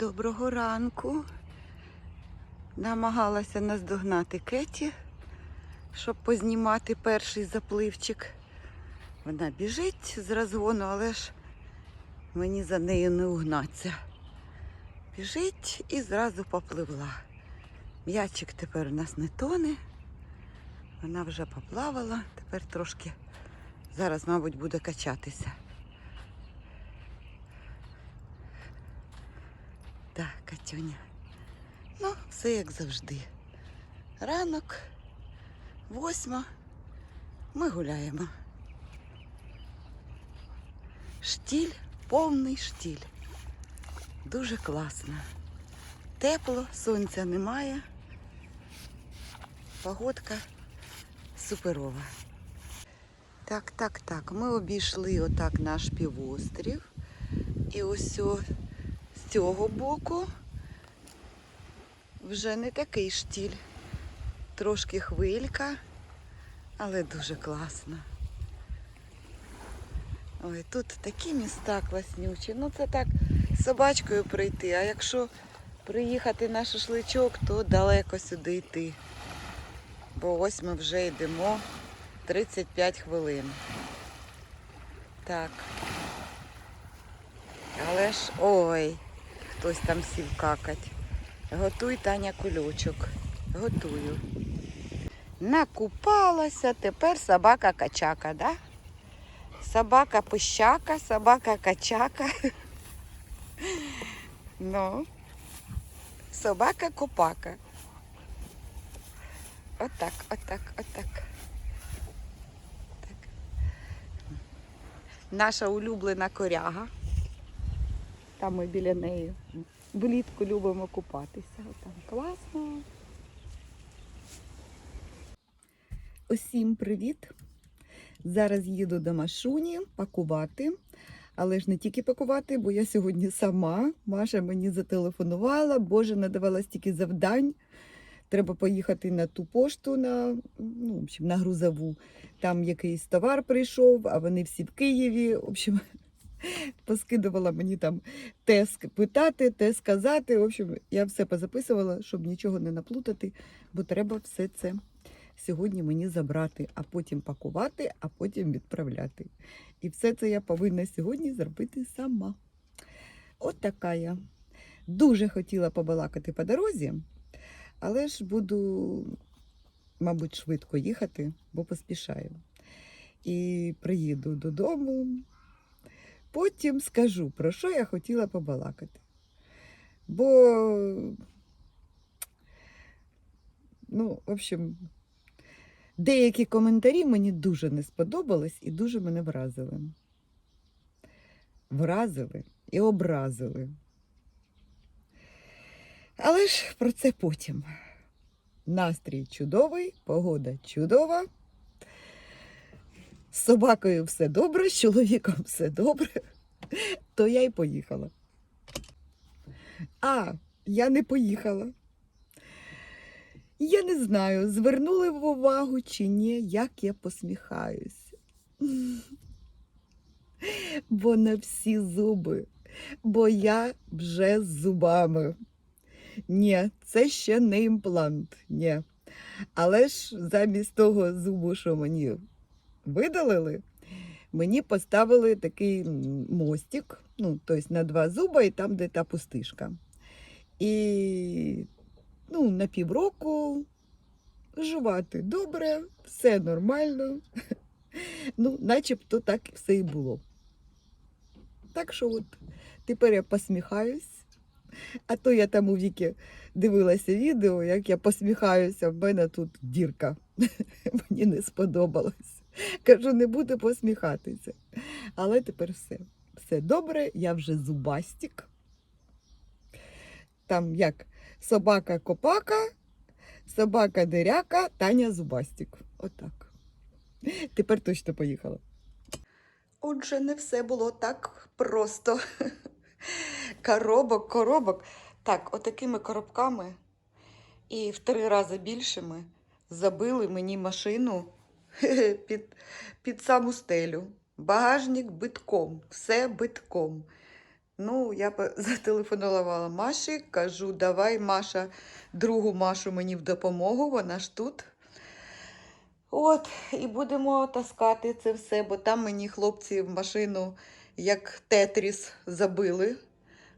Доброго ранку. Намагалася наздогнати Кеті, щоб познімати перший запливчик. Вона біжить з розгону, але ж мені за нею не угнаться. Біжить і зразу попливла. М'ячик тепер у нас не тоне. Вона вже поплавала, тепер трошки зараз, мабуть, буде качатися. Так, Катюня. Ну, все як завжди. Ранок, восьма. Ми гуляємо. Штіль, повний штіль. Дуже класно. Тепло, сонця немає. Погодка суперова. Так, так, так. Ми обійшли отак наш півострів. І ось о, цього боку вже не такий штіль. Трошки хвилька, але дуже класно. Ой, тут такі міста класнючі. Ну це так з собачкою прийти, а якщо приїхати на шашличок, то далеко сюди йти. Бо ось ми вже йдемо 35 хвилин. Так. Але ж ой, хтось там сів какать. Готуй Таня кульочок. Готую. Накупалася, тепер собака качака, да? Собака пищака, собака качака. Ну, собака копака. Отак, отак, отак. Так. Наша улюблена коряга. Там ми біля неї. Влітку любимо купатися. Там класно. Усім привіт! Зараз їду до Машуні пакувати. Але ж не тільки пакувати, бо я сьогодні сама. Маша мені зателефонувала, Боже, надавала стільки завдань. Треба поїхати на ту пошту, на, ну, в общем, на грузову. Там якийсь товар прийшов, а вони всі в Києві. В общем, поскидувала мені там те питати, те сказати. В общем, я все позаписувала, щоб нічого не наплутати, бо треба все це сьогодні мені забрати, а потім пакувати, а потім відправляти. І все це я повинна сьогодні зробити сама. От така я. Дуже хотіла побалакати по дорозі, але ж буду, мабуть, швидко їхати, бо поспішаю. І приїду додому. Потім скажу, про що я хотіла побалакати. Бо, ну, в общем, деякі коментарі мені дуже не сподобались і дуже мене вразили. Вразили і образили. Але ж про це потім. Настрій чудовий, погода чудова. З собакою все добре, з чоловіком все добре, то я й поїхала. А, я не поїхала. Я не знаю, звернули в увагу чи ні, як я посміхаюсь. Бо на всі зуби, бо я вже з зубами. Ні, це ще не імплант, ні. Але ж замість того зубу, що мені видалили, мені поставили такий мостик, ну, тобто на два зуба і там, де та пустишка. І ну, на півроку жувати добре, все нормально. Ну, начебто так все і було. Так що от тепер я посміхаюсь. А то я там у віки дивилася відео, як я посміхаюся, в мене тут дірка. Мені не сподобалось. Кажу, не буду посміхатися. Але тепер все. Все добре, я вже зубастик. Там як собака копака, собака диряка, Таня зубастик. Отак. Тепер точно поїхала. Отже, не все було так просто. Коробок, коробок. Так, отакими коробками і в три рази більшими забили мені машину під, під саму стелю. Багажник битком, все битком. Ну, я зателефонувала Маші, кажу, давай, Маша, другу Машу мені в допомогу, вона ж тут. От, і будемо таскати це все, бо там мені хлопці в машину як тетріс забили.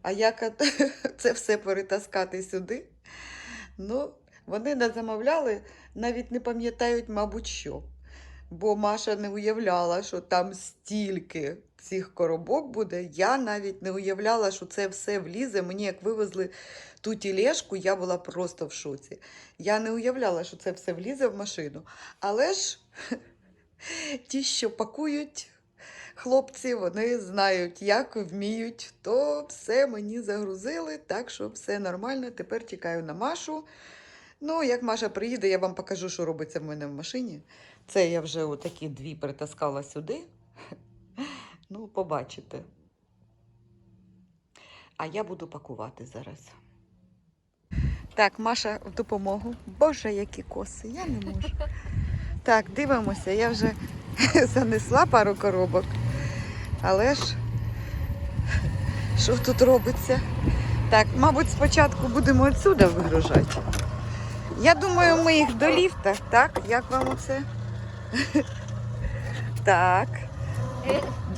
А як це все перетаскати сюди? Ну, вони не замовляли, навіть не пам'ятають, мабуть, що. Бо Маша не уявляла, що там стільки цих коробок буде. Я навіть не уявляла, що це все влізе. Мені як вивезли ту тілешку, я була просто в шоці. Я не уявляла, що це все влізе в машину. Але ж ті, що пакують хлопці, вони знають, як вміють, то все мені загрузили, так що все нормально. Тепер чекаю на Машу. Ну, як Маша приїде, я вам покажу, що робиться в мене в машині. Це я вже отакі дві притаскала сюди. Ну, побачите. А я буду пакувати зараз. Так, Маша в допомогу. Боже, які коси, я не можу. Так, дивимося, я вже занесла пару коробок. Але ж що тут робиться? Так, мабуть, спочатку будемо відсюди вигружати. Я думаю, ми їх до ліфта, так? Як вам оце? Так,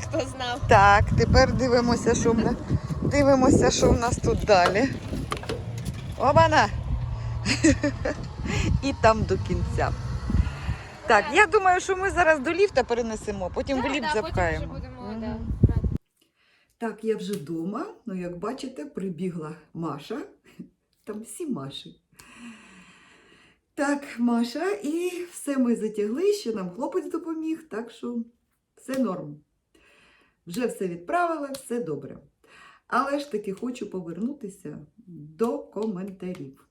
Хто знав? так, тепер дивимося, що в нас, дивимося, що в нас тут далі. Обана! І там до кінця. Так, я думаю, що ми зараз до ліфта перенесемо, потім в ліфт запхаємо. Так, я вже вдома. Ну, як бачите, прибігла Маша. Там всі Маші. Так, Маша, і все ми затягли, ще нам хлопець допоміг, так що все норм. Вже все відправила, все добре. Але ж таки хочу повернутися до коментарів.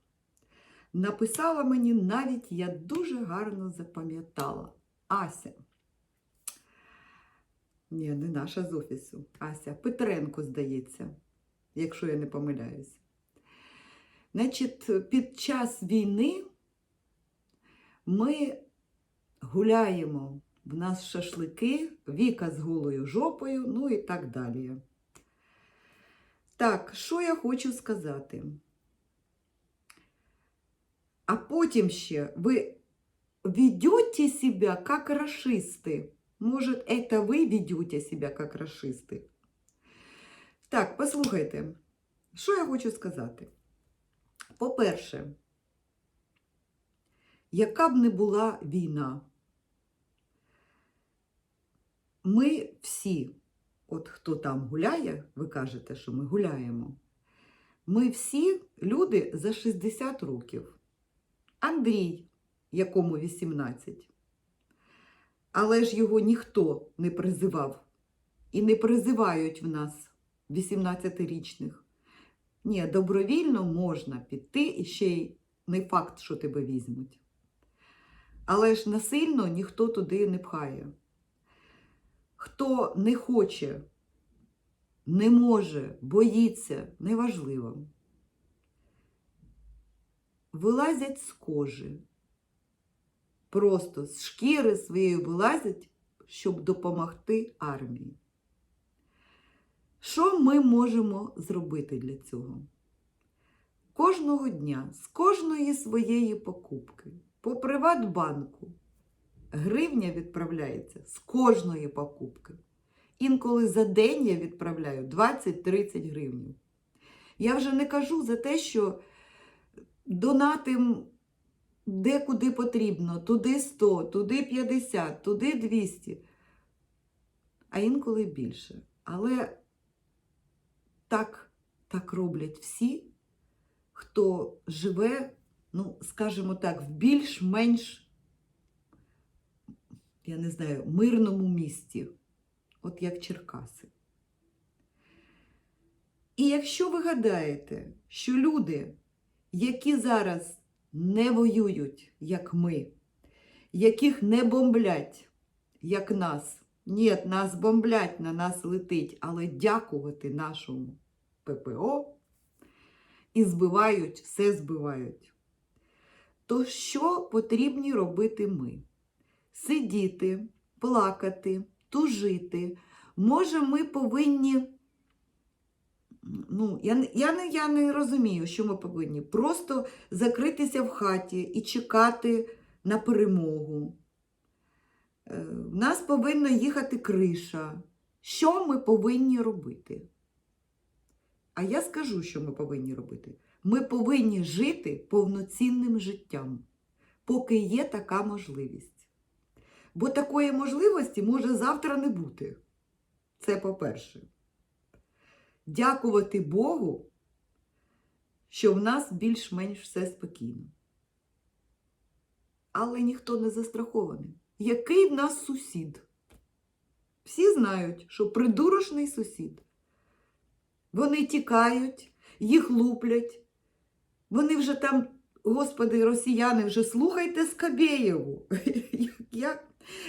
Написала мені навіть я дуже гарно запам'ятала. Ася. Ні, не наша з офісу. Ася Петренко, здається, якщо я не помиляюсь. Значить, під час війни ми гуляємо. В нас шашлики, Віка з голою жопою, ну і так далі. Так, що я хочу сказати? А потім ще ви ведете себе як расисти. Может, это ви ведете себе як расисти? Так, послухайте, що я хочу сказати. По-перше, яка б не була війна, ми всі, от хто там гуляє, ви кажете, що ми гуляємо, ми всі люди за 60 років. Андрій, якому 18. Але ж його ніхто не призивав. І не призивають в нас 18-річних. Ні, добровільно можна піти і ще й не факт, що тебе візьмуть. Але ж насильно ніхто туди не пхає. Хто не хоче, не може, боїться, неважливо. Вилазять з кожи. Просто з шкіри своєї вилазять, щоб допомогти армії. Що ми можемо зробити для цього? Кожного дня з кожної своєї покупки по Приватбанку гривня відправляється з кожної покупки. Інколи за день я відправляю 20-30 гривень. Я вже не кажу за те, що донатим де куди потрібно, туди 100, туди 50, туди 200, а інколи більше. Але так, так роблять всі, хто живе, ну, скажімо так, в більш-менш, я не знаю, мирному місті, от як Черкаси. І якщо ви гадаєте, що люди, які зараз не воюють, як ми, яких не бомблять, як нас. Ні, нас бомблять, на нас летить, але дякувати нашому ППО і збивають, все збивають. То що потрібні робити ми? Сидіти, плакати, тужити. Може, ми повинні Ну, я, я, не, я не розумію, що ми повинні. Просто закритися в хаті і чекати на перемогу. Е, В нас повинна їхати криша. Що ми повинні робити? А я скажу, що ми повинні робити. Ми повинні жити повноцінним життям, поки є така можливість. Бо такої можливості може завтра не бути. Це по-перше. Дякувати Богу, що в нас більш-менш все спокійно. Але ніхто не застрахований. Який в нас сусід? Всі знають, що придурочний сусід. Вони тікають, їх луплять. Вони вже там, господи, росіяни, вже слухайте Скабєєву. Я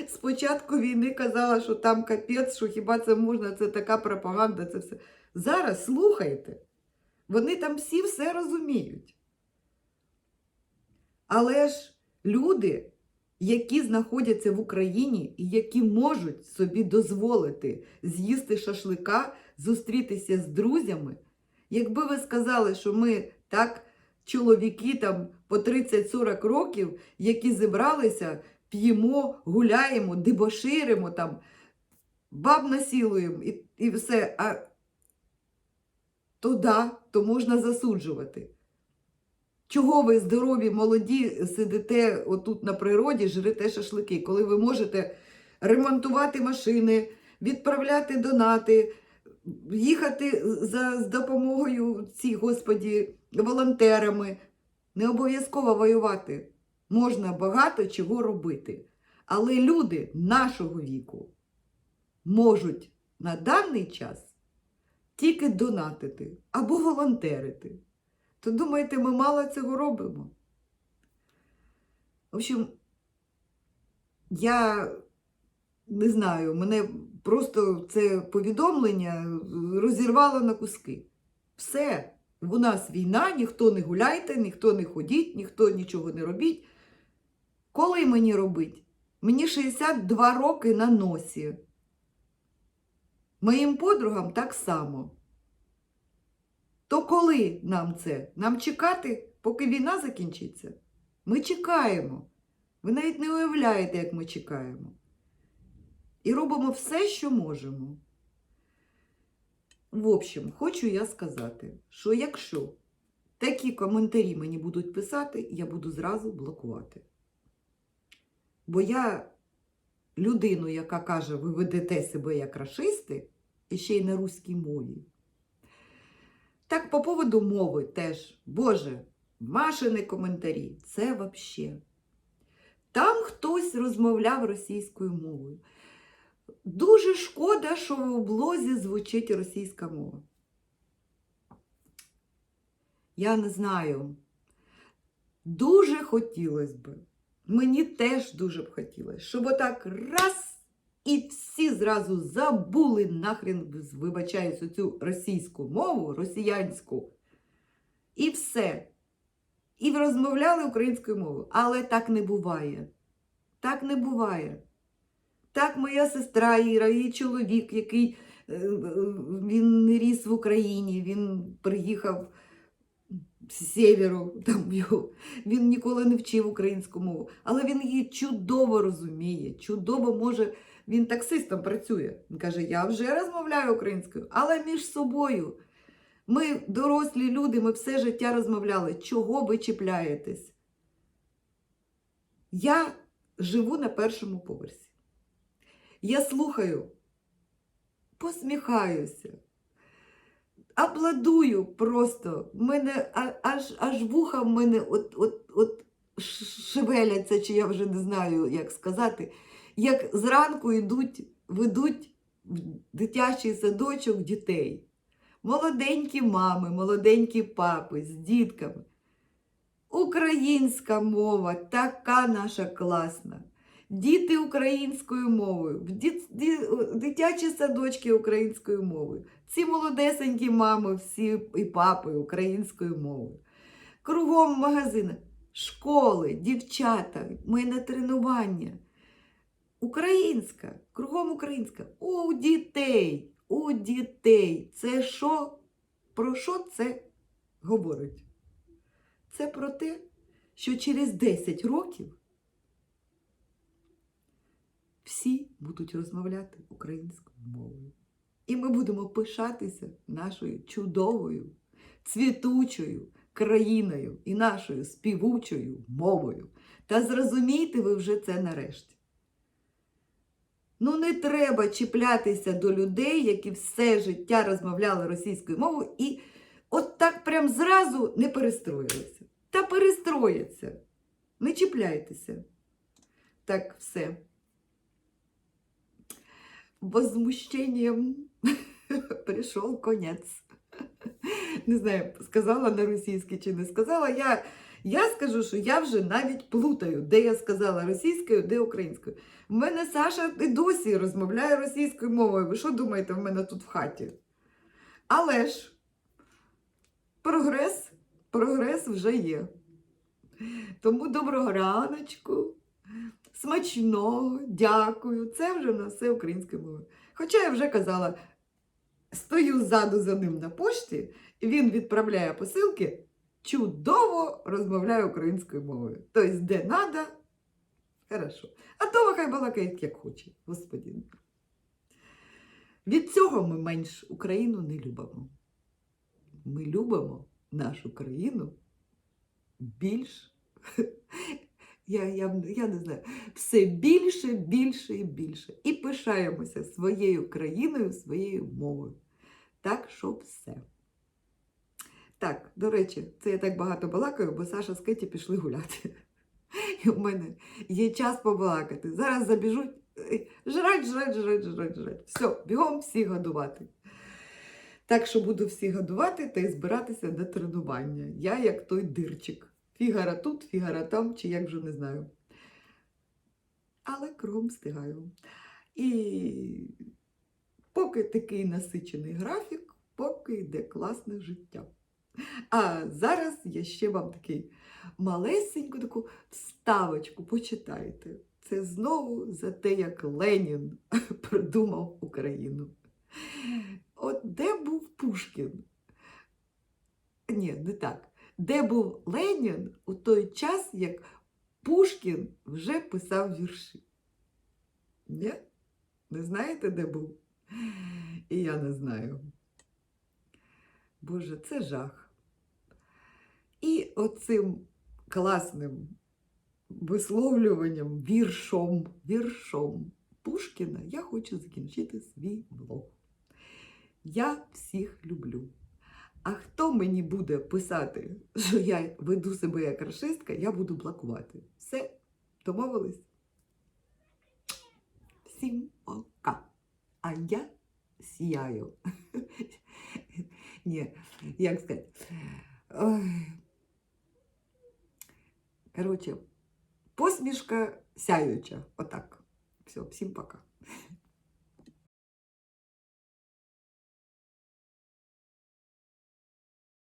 з початку війни казала, що там капець, що хіба це можна, це така пропаганда, це все. Зараз слухайте. Вони там всі все розуміють. Але ж люди, які знаходяться в Україні і які можуть собі дозволити з'їсти шашлика, зустрітися з друзями, якби ви сказали, що ми так, чоловіки там по 30-40 років, які зібралися, п'ємо, гуляємо, дебоширимо там, баб насілуємо і, і все. А то да, то можна засуджувати. Чого ви здорові, молоді, сидите отут на природі, жрете шашлики, коли ви можете ремонтувати машини, відправляти донати, їхати за, з допомогою ці, господі, волонтерами. Не обов'язково воювати. Можна багато чого робити. Але люди нашого віку можуть на даний час тільки донатити або волонтерити. То думаєте, ми мало цього робимо? В общем, я не знаю, мене просто це повідомлення розірвало на куски. Все, у нас війна, ніхто не гуляйте, ніхто не ходіть, ніхто нічого не робіть. Коли мені робить? Мені 62 роки на носі. Моїм подругам так само. То коли нам це? Нам чекати, поки війна закінчиться? Ми чекаємо. Ви навіть не уявляєте, як ми чекаємо. І робимо все, що можемо. В общем, хочу я сказати, що якщо такі коментарі мені будуть писати, я буду зразу блокувати. Бо я людину, яка каже, ви ведете себе як рашисти, і ще й на руській мові. Так, по поводу мови теж, Боже, Машини коментарі, це взагалі. Там хтось розмовляв російською мовою. Дуже шкода, що в блозі звучить російська мова. Я не знаю. Дуже хотілося б. Мені теж дуже б хотілося, щоб отак раз і всі зразу забули нахрен, вибачаюсь, цю російську мову, росіянську. І все. І розмовляли українською мовою. Але так не буває. Так не буває. Так, моя сестра Іра, її чоловік, який е, е, він не ріс в Україні, він приїхав з северу, там його, він ніколи не вчив українську мову, але він її чудово розуміє, чудово може, він таксистом працює. Він каже, я вже розмовляю українською, але між собою. Ми дорослі люди, ми все життя розмовляли. Чого ви чіпляєтесь? Я живу на першому поверсі. Я слухаю, посміхаюся, аплодую просто. Мене аж, аж вуха в мене от, от, от шевеляться, чи я вже не знаю, як сказати. Як зранку йдуть, ведуть в дитячий садочок дітей. Молоденькі мами, молоденькі папи з дітками. Українська мова така наша класна. Діти українською мовою, дитячі садочки українською мовою. Ці молодесенькі мами, всі і папи українською мовою. Кругом магазини, школи, дівчата, ми на тренування. Українська, кругом українська. У дітей, у дітей. Це що? Про що це говорить? Це про те, що через 10 років всі будуть розмовляти українською мовою. І ми будемо пишатися нашою чудовою, цвітучою країною і нашою співучою мовою. Та зрозумійте ви вже це нарешті. Ну, не треба чіплятися до людей, які все життя розмовляли російською мовою, і от так прям зразу не перестроїлися. Та перестроїться. Не чіпляйтеся. Так, все. Возмущенням прийшов конець. Не знаю, сказала на російській чи не сказала. Я, я скажу, що я вже навіть плутаю, де я сказала російською, де українською. В мене Саша і досі розмовляє російською мовою. Ви що думаєте в мене тут в хаті? Але ж прогрес, прогрес вже є. Тому доброго раночку, смачного, дякую. Це вже на все українською мовою. Хоча я вже казала, стою ззаду за ним на пошті, він відправляє посилки, чудово розмовляє українською мовою. Тобто, де надо, хорошо. А то хай балакає, як хоче, господи. Від цього ми менш Україну не любимо. Ми любимо нашу країну більш. Я, я, я не знаю, все більше, більше і більше. І пишаємося своєю країною, своєю мовою. Так, що все. Так, до речі, це я так багато балакаю, бо Саша з Кеті пішли гуляти. І в мене є час побалакати. Зараз забіжуть. е, Жрать, жрать, жрать, жрать, жрать. Все, бігом всіх годувати. Так що буду всіх годувати та й збиратися до тренування. Я як той дирчик. Фігара тут, фігара там, чи як вже не знаю. Але кругом встигаю. І поки такий насичений графік, поки йде класне життя. А зараз я ще вам такий малесеньку таку вставочку почитайте. Це знову за те, як Ленін придумав Україну. От де був Пушкін? Ні, не так. Де був Ленін у той час, як Пушкін вже писав вірші? Ні? Не знаєте, де був? І я не знаю. Боже, це жах. І оцим класним висловлюванням, віршом, віршом Пушкіна я хочу закінчити свій блог. Я всіх люблю. А хто мені буде писати, що я веду себе як расистка, я буду блокувати. Все, домовились? Всім пока. А я сіяю. Ні, як сказати. Коротше, посмішка сяюча. Отак. Все, всім пока.